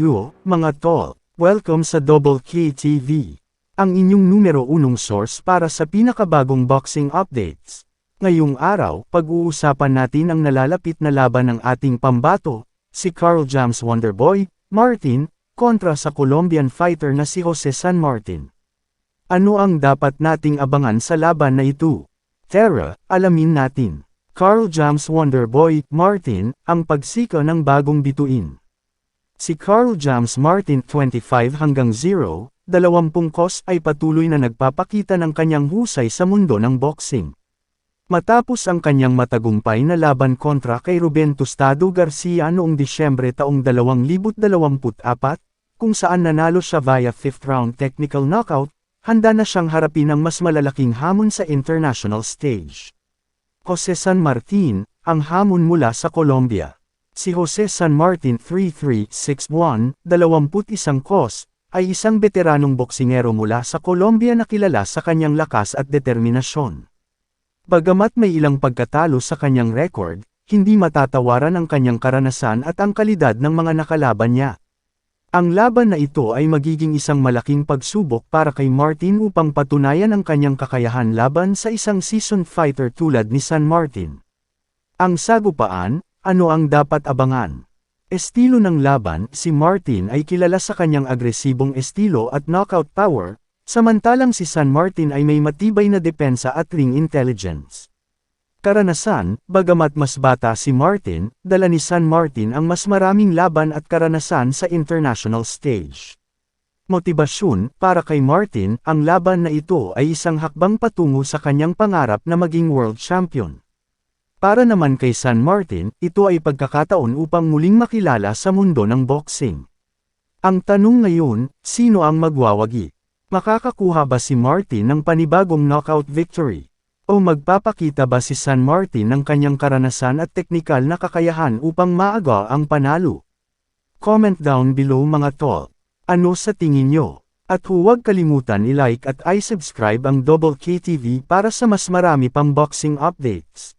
Yo, mga tol, welcome sa Double K TV. Ang inyong numero unong source para sa pinakabagong boxing updates. Ngayong araw, pag-uusapan natin ang nalalapit na laban ng ating pambato, si Carl James Wonderboy, Martin, kontra sa Colombian fighter na si Jose San Martin. Ano ang dapat nating abangan sa laban na ito? Tara, alamin natin. Carl James Wonderboy, Martin, ang pagsika ng bagong bituin. Si Carl James Martin 25 hanggang 0, 20 kos ay patuloy na nagpapakita ng kanyang husay sa mundo ng boxing. Matapos ang kanyang matagumpay na laban kontra kay Ruben Tostado Garcia noong Disyembre taong 2024, kung saan nanalo siya via 5th round technical knockout, handa na siyang harapin ang mas malalaking hamon sa international stage. Jose San Martin, ang hamon mula sa Colombia. Si Jose San Martin 3361, 21 kos, ay isang veteranong boksingero mula sa Colombia na kilala sa kanyang lakas at determinasyon. Bagamat may ilang pagkatalo sa kanyang record, hindi matatawaran ang kanyang karanasan at ang kalidad ng mga nakalaban niya. Ang laban na ito ay magiging isang malaking pagsubok para kay Martin upang patunayan ang kanyang kakayahan laban sa isang seasoned fighter tulad ni San Martin. Ang sagupaan, ano ang dapat abangan? Estilo ng laban, si Martin ay kilala sa kanyang agresibong estilo at knockout power, samantalang si San Martin ay may matibay na depensa at ring intelligence. Karanasan, bagamat mas bata si Martin, dala ni San Martin ang mas maraming laban at karanasan sa international stage. Motibasyon, para kay Martin, ang laban na ito ay isang hakbang patungo sa kanyang pangarap na maging world champion. Para naman kay San Martin, ito ay pagkakataon upang muling makilala sa mundo ng boxing. Ang tanong ngayon, sino ang magwawagi? Makakakuha ba si Martin ng panibagong knockout victory? O magpapakita ba si San Martin ng kanyang karanasan at teknikal na kakayahan upang maaga ang panalo? Comment down below mga tol. Ano sa tingin nyo? At huwag kalimutan i-like at i-subscribe ang Double KTV para sa mas marami pang boxing updates.